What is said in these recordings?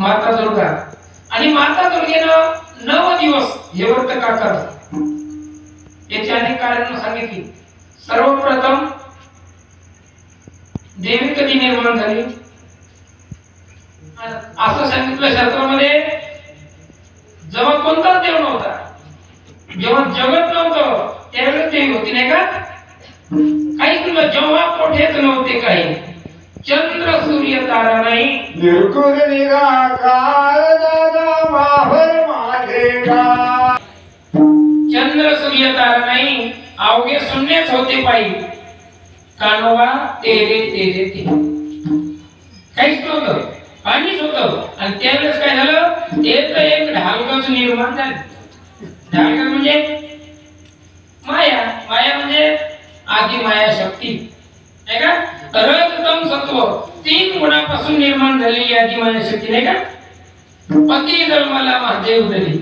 माता दुर्गा. आणि माता दुर्गेनं नव दिवस हे व्रत का करतात याची अनेक कारण सांगितली. सर्वप्रथम देवी कधी निर्माण झाली. असं सांगितलं शास्त्रामध्ये जेव्हा कोणताच देव नव्हता जेव्हा जगत नव्हतं त्यावेळेस देवी होती नाही का? काही तुला जेव्हा कोठेच नव्हते काही. चंद्र सूर्य तारा नाही. निर्गुण निराकार दादा माभर माझे चंद्र सूर्य तारा नाही. अवघे शून्यच होते पायी. कानोबा तेरे तेरे ते काहीच नव्हतं. पाणीच होतं. आणि त्यावेळेस काय झालं? एक एक ढालकच निर्माण झालं. ढालकच म्हणजे माया. माया म्हणजे आधी माया शक्ती. नाही का? रजतम सत्व तीन गुणापासून निर्माण झालेली आधी शक्ती नाही का? पती जन्माला महादेव झाली.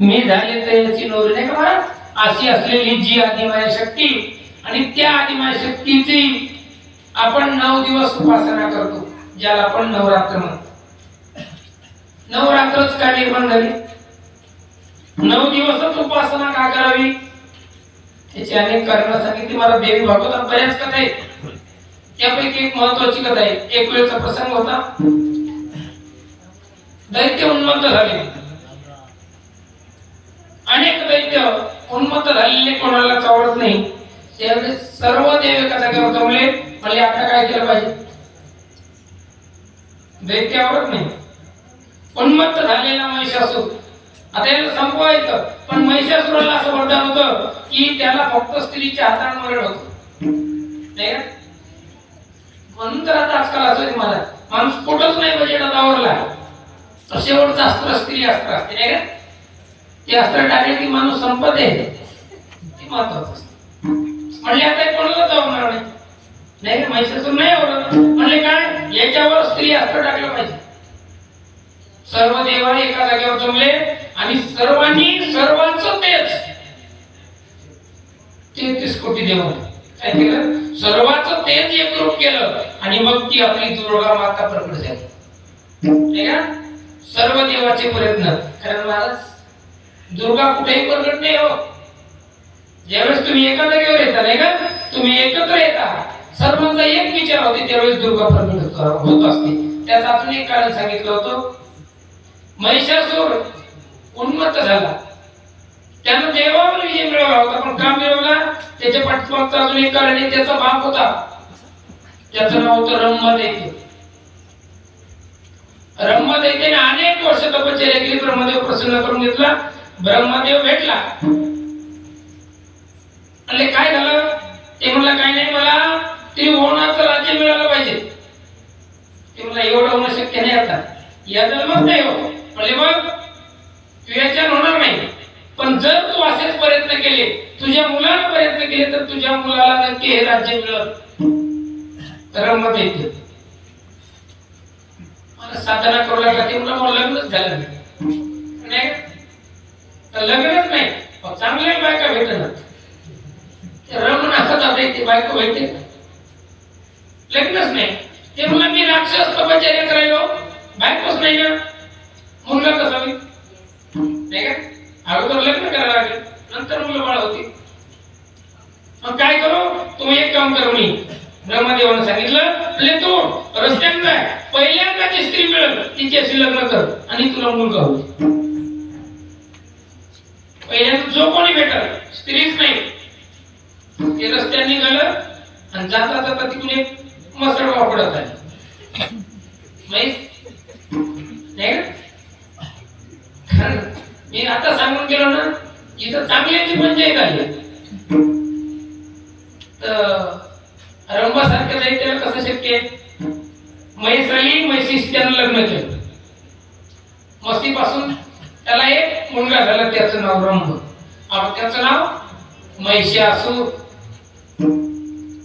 मी झाले तर याची नोर नाही का महाराज? अशी असलेली जी आदिमाया शक्ती आणि त्या आदिमाया शक्तीची आपण नऊ दिवस उपासना करतो ज्याला आपण नवरात्र म्हणतो. नवरात्रच का निर्माण झाली? नऊ दिवसच उपासना का करावी? त्याची अनेक कारण सांगितली. मला देवी भागवतात बऱ्याच कथा आहेत. त्यापैकी एक महत्वाची कथा आहे. एक वेळचा प्रसंग होता. दैत्य उन्मत्त झाले. अनेक दैत्य उन्मत्त झालेले कोणाला आवडत नाही. त्यावेळेस सर्व देव एका जागेवर जमले. म्हणजे आता काय केलं पाहिजे? दैत्य आवडत नाही. उन्मत्त झालेला महिषासूर आता याला संपवायचं. पण महिषासुराला असं वरदान होतं की त्याला फक्त स्त्रीच्या हाताने मरण होत नाही म्हणून तर आता आजकाल असं मला माणूस कुठंच नाही बजेटात आवरला. तर शेवटचं अस्त्र स्त्री अस्त्र असते नाही का? ते अस्त्र टाकले की माणूस संपत आहे. ते महत्वाचं असतं. म्हणले आता कोणाला जावणार नाही? नाही महिषासूर नाही आवडत म्हणले काय? याच्यावर स्त्री अस्त्र टाकलं पाहिजे. सर्व देवा एका जागेवर जमले. आणि सर्वांनी सर्वांच तेच. तेहतीस कोटी देव काय केलं? तेच एकरूप केलं. आणि मग ती आपली दुर्गा माता प्रकट झाली. सर्व देवाचे प्रयत्न. कारण महाराज दुर्गा कुठेही प्रकट नाही हो. ज्यावेळेस तुम्ही एका जागेवर येता नाही का? तुम्ही एकत्र येता. सर्वांचा एक विचार होते त्यावेळेस दुर्गा प्रकट होत असते. त्याचं अजून एक कारण सांगितलं होतं. महिषासूर उन्मत्त झाला. त्यानं देवावर विजय मिळवला होता पण का मिळवला? त्याच्या पाठीमागचा अजून एक कारण त्याचा बाप होता. त्याचं नाव होतं रम्मा ब्रह्मदैत्याने अनेक वर्ष तपश्चर्या केली ब्रह्मदेव प्रसन्न करून घेतला ब्रह्मदेव भेटला. म्हणले काय झालं? ते म्हणलं काय नाही मला त्रिभुवनाचं राज्य मिळालं पाहिजे. ते म्हणलं एवढं होणं शक्य नाही आता. या जन्मात नाही हो म्हणजे मग? तू होणार नाही. पण जर तू असेच प्रयत्न केले तुझ्या मुलाला प्रयत्न केले तर तुझ्या मुलाला नक्की हे राज्य मिळत ब्रह्मदैत्य मला साधना करू लागला ते मुला लग्नच झालं नाही. तर लग्नच नाही. मग चांगल्या बायका भेटणार. रमण असं ते बायको भेटते. लग्नच नाही. ते मला मी राक्षस तपश्चर्या करायलो. बायकोच नाही ना. मुलगा कसा होईल? नाही का? अगोदर लग्न करायला लागेल नंतर मुलं बाळ होती. मग काय करू? तुम्ही एक काम करू मी ब्रह्मदेवानं सांगितलं म्हणजे तू रस्त्यात पहिल्यांदा जी स्त्री मिळत तिच्याशी लग्न कर आणि तुला मुलगा होईल पहिल्यांदा जो कोणी भेटल स्त्रीच नाही. ते रस्त्यात निघालं आणि जाता जाता तिकडून एक मसळ वापरत आली. माहीत? नाही का? कारण मी आता सांगून गेलो ना इथं चांगल्याची पंचायत आली तर रंबासारखं त्याला कसं शक्य आहे? म्हैस आली म्हैशीशी त्यानं लग्न केलं मस्तीपासून त्याला एक मुलगा झाला त्याचं नाव रंभ आता त्याचं नाव महिषासूर.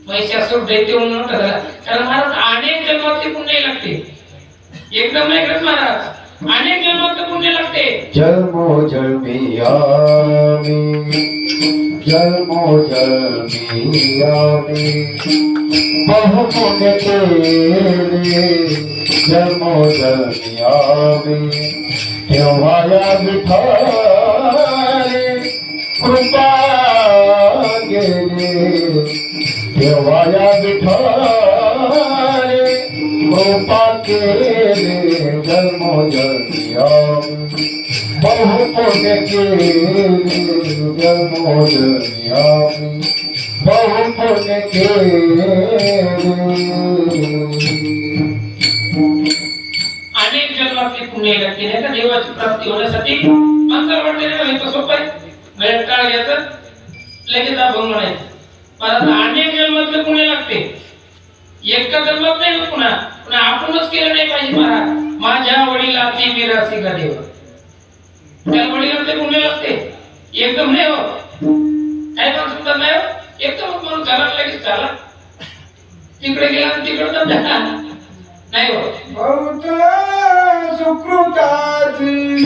महिषासूर दैत्य म्हणून मोठा झाला. कारण महाराज अनेक जन्मातली पुण्य लागते. एकदम नाही करत महाराज. अनेक जन्माचं पुण्य लागते. जन्मो जन्मी जन्मो जन्मी बहु पुण्य केले जन्मो जन्मी आमी तेव्हा कृपा गेले तेव्हा अनेक जन्मातली पुण्य लागते नाही का देवाची प्राप्ती होण्यासाठी माणसाला वाटते ना हे तर सोपं आहे. गळ्यात काळ घ्यायचं. लगेच अभंग म्हणायचं पण अनेक जन्मातले पुण्य लागते. एका जन्मात नाही होत पुन्हा. पुन्हा आपणच केलं नाही पाहिजे महाराज. माझ्या वडिलाची मिरासी का देवा? त्या वडिलांचे पुण्य असते एकदम नाही हो. काय पण सुद्धा नाही हो. एकदम म्हणून चालायला लगेच चाला. तिकडे गेला तिकडे तर झाला नाही हो. बहुत सुकृताची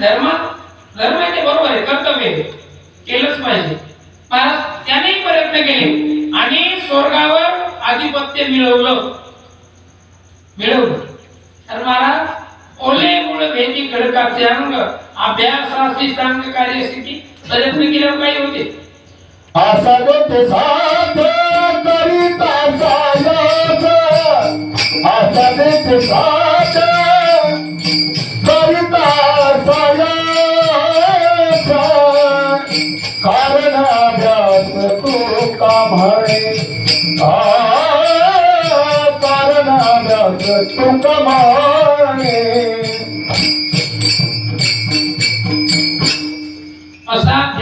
धर्म धर्म आहे ते बरोबर आहे कर्तव्य केलंच पाहिजे. महाराज त्यानेही प्रयत्न केले आणि स्वर्गावर आधिपत्य मिळवलं. मिळवलं. तर महाराज ओले मुळ भेटी खडकाचे अंग अभ्यासाची सांग कार्यस्थिती प्रयत्न केल्यावर काही होते? असगत साध करिता सायास असगत साध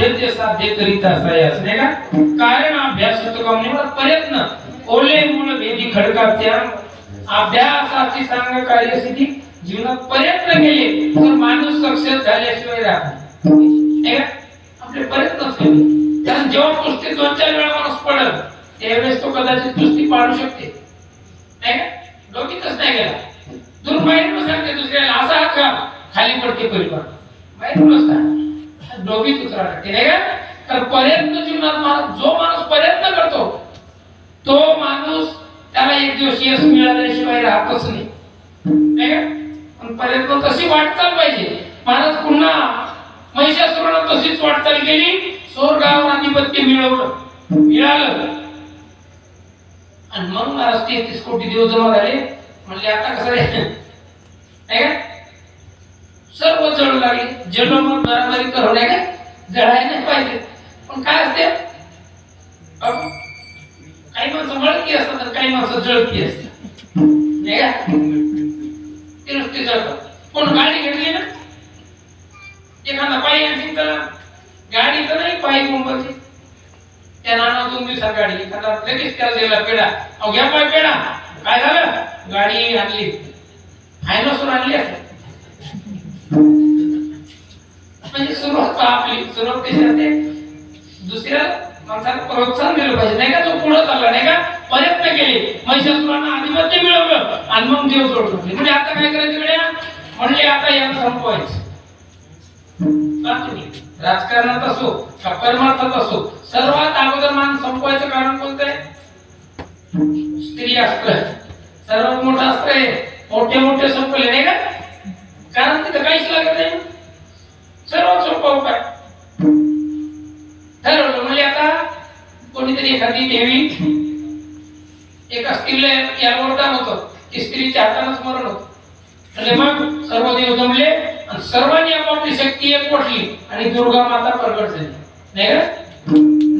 कारण साध्य का? कारण अभ्यास प्रयत्न. ओले मूळ भेदी खडकाच्या अभ्यासाची सांग कार्यस्थिती जीवनात प्रयत्न केले तर माणूस सक्षम झाल्याशिवाय राहत आपले प्रयत्नच कारण जेव्हा कुस्ती दोन चार वेळा माणूस त्यावेळेस तो कदाचित कुस्ती पाडू शकते. नाही का? डोकीतच नाही गेला. दूर बाहेरून सांगते दुसऱ्याला असा हात का खाली पडते परिवार बाहेरूनच काय डोबीत उतरा लागते नाही का? तर पर्यंत जीवनात माणूस जो माणूस प्रयत्न करतो तो माणूस त्याला एक दिवस यश मिळाल्याशिवाय राहतच नाही. नाही का? पण पर्यंत तशी वाटचाल पाहिजे. महाराज पुन्हा महिषासुरानं तशीच वाटचाल केली. स्वर्गावर आधिपत्य मिळवलं. मिळालं. आणि मग महाराज तेहतीस कोटी दिवस जमा झाले. म्हणले आता कसं रे? नाही का? सर्व जळू लागले. जळू मग मारामारी करू नाही का? जळायला नाही पाहिजे. पण काय असते? काही माणसं मळकी असतात आणि काही माणसं जळकी असतात. नाही का? ते नुसते जळतात. गाडी घेतली ना? एखादा पायी आणखी तर गाडी तर नाही पायी मुंबईची त्या नाना दोन दिवसात गाडी. एखादा लगेच त्याला दिला पेढा. अहो घ्या पाय पेढा. काय झालं? गाडी आणली. फायनान्सवर आणली असेल म्हणजे सुरुवात आपली. सुरुवात कशी असते दुसऱ्या माणसाला प्रोत्साहन दिलं पाहिजे. नाही का? तो पुढे चालला नाही का? प्रयत्न केले. महिषासुरांना आधिपत्य मिळवलं आणि मग देव सोडलं म्हणजे आता काय करायचं गड्या? म्हणले आता यांना संपवायचं. राजकारणात असो का कर्मार्थात असो सर्वात अगोदर मान संपवायचं कारण कोणतं आहे? स्त्री अस्त्र. सर्वात मोठं अस्त्र आहे. मोठे मोठे संपले नाही का? कारण तिथं काहीच लागत नाही. सर्वात सोपा उपाय. ठरवलं म्हणजे आता कोणीतरी एखादी देवी एका स्त्रीला यावर वरदान होतं की स्त्रीच्या हातानंच मरण होत. म्हणजे मग सर्व देव जमले आणि सर्वांनी आपापली शक्ती एक वाटली आणि दुर्गा माता प्रगट झाली. नाही का?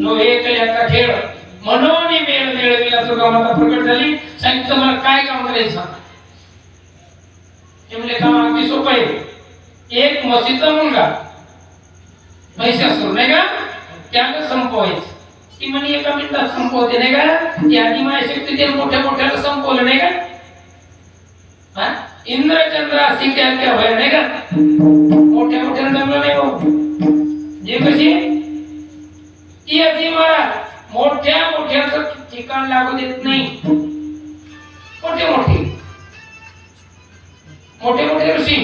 नोहे याचा खेळ. मनोने मेळ मिळविला दुर्गा माता प्रगट झाली. सांगितलं मला काय काम करायचं सांग. ते म्हणले काम अगदी सोपं आहे. एक म्हशीचा मुलगा महिषासूर नाही का? त्याला संपवायचं. ती म्हणे एका मिनिटात संपवते नाही का? ती आधी माझ्या शक्ती ते मोठ्या मोठ्याला संपवलं नाही का? हा? इंद्रचंद्र अशी त्या भय नाही का? मोठ्या मोठ्या जमलं नाही भाऊ जे कशी? ती अशी महाराज मोठ्या मोठ्याच ठिकाण लागू देत नाही. मोठे मोठे. मोठे मोठे ऋषी.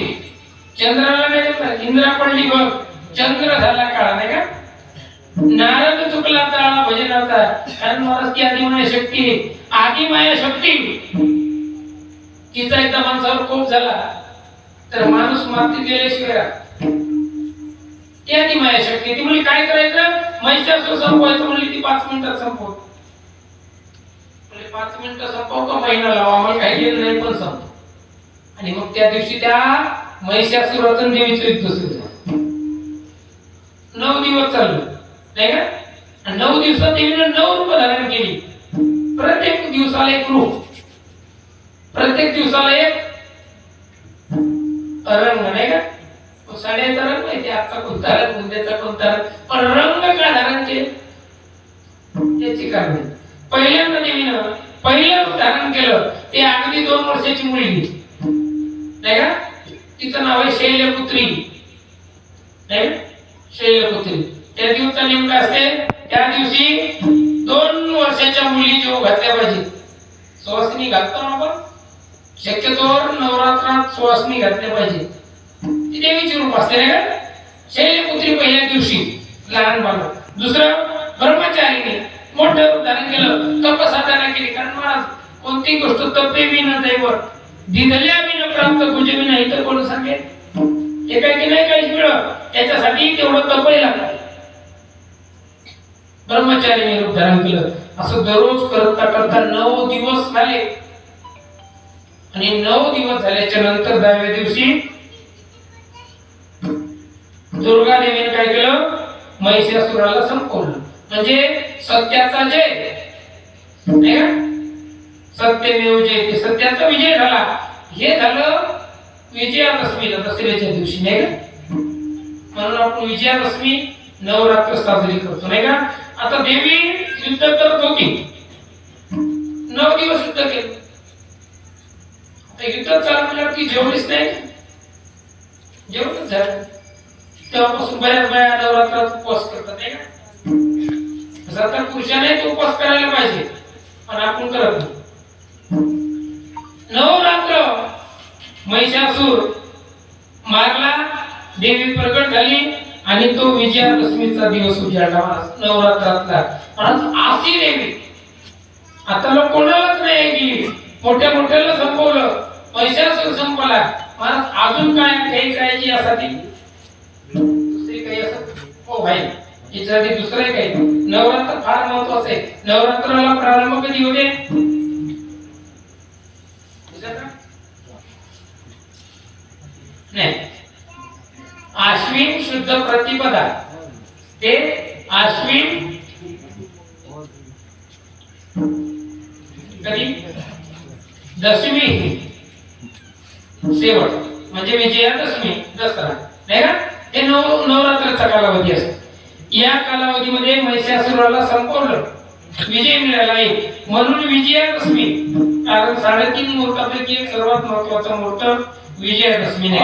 चंद्राला नाही इंद्रा पडली बघ. चंद्र झाला काळा नाही का? नारद चुकला चाळा भजनाचा. कारण महाराज ती आधी माया शक्ती आधी माया शक्ती. तिचा एकदा माणसावर कोप झाला तर माणूस मातीत गेल्याशिवाय त्या ती आधी माया शक्ती ती म्हणली काय करायचं? महिषासूर संपवायचं. म्हणली ती पाच मिनिटात संपव म्हणजे पाच मिनिटं संपव का महिना लावा आम्हाला काही गेलं नाही पण संपव आणि मग त्या दिवशी त्या महिषासुराचं आणि देवीचं युद्ध सुरू झालं. नऊ दिवस चाललं नाही का? नऊ दिवसात देवीनं नऊ रूप धारण केली. प्रत्येक दिवसाला एक रूप. प्रत्येक दिवसाला एक रंग नाही का? साड्याचा रंग माहिती आजचा कोणता रंग उद्याचा कोणता रंग. पण रंग का धारण त्याची कारण पहिल्यांदा देवीनं पहिलं धारण केलं ते अगदी दोन वर्षाची मुलगी. नाही का? तिचं नाव आहे शैलपुत्री. नाही शैलपुत्री. त्या दिवसा नेमका असते त्या दिवशी दोन वर्षाच्या मुली जो घातल्या पाहिजे. सुवासिनी घालतो ना आपण? शक्यतोवर नवरात्रात सुवासणी घातले पाहिजे. ती देवीची रूप असते ना शैलपुत्री पहिल्या दिवशी लहान बालक. दुसरं ब्रह्मचारीने मोठं रूप धारण केलं तपसाधना केली. कारण महाराज कोणती गोष्ट तपे विन दैवत. दिधल्या विन प्राप्त पूजे विना इतर कोण सांगेल? हे काय की नाही काहीच मिळत. त्याच्यासाठी तेवढं तपही लागलं ब्रह्मचारीने रूप धारण केलं. असं दररोज करता करता नऊ दिवस झाले. आणि नऊ दिवस झाल्याच्यानंतर दहाव्या दिवशी दुर्गा देवीने काय केलं? महिषासुराला संपवलं. म्हणजे सत्याचा जय. सत्यमेव जय सत्यमेव जयते सत्याचा विजय झाला. हे झालं विजयादशमीला दसऱ्याच्या दिवशी नाही का? म्हणून आपण विजयादशमी नवरात्र साजरी करतो नाही का? आता देवी युद्ध करत होती. नऊ दिवस युद्ध केलं. आता चालू केल्यावर ती जेवलीच नाही. जेवणच झालं. तेव्हापासून बऱ्याच बाया नवरात्रात उपवास करतात नाही का? तसं आता पुरुषाने तो उपवास करायला पाहिजे पण आपण करत नाही. नवरात्र महिषासूर मारला देवी प्रकट झाली आणि तो विजयादशमीचा दिवस उजाडला. नवरात्रातला. म्हणून आशी देवी. आता लोक कोणालाच नाही ऐकली मोठ्या मोठ्याला संपवलं. महिषासूर संपला. महाराज अजून काय काही काय यासाठी? दुसरी काही असं? हो भाई. याच्यासाठी दुसरं काही नवरात्र फार महत्वाचं आहे. नवरात्राला प्रारंभ कधी होते नाही. आश्विन शुद्ध प्रतिपदा. ते आश्विन कधी? दशमी. शेवट. म्हणजे विजयादशमी दसरा. नाही का? हे नव नवरात्राचा कालावधी असतो. या कालावधीमध्ये महिषासुराला संपवलं. विजय मिळाला आहे म्हणून विजयादशमी. कारण साडेतीन मुहूर्तापैकी एक सर्वात महत्त्वाचा मुहूर्त विजयादशमी नाही.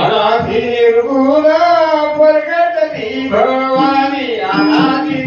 भवानी अनादि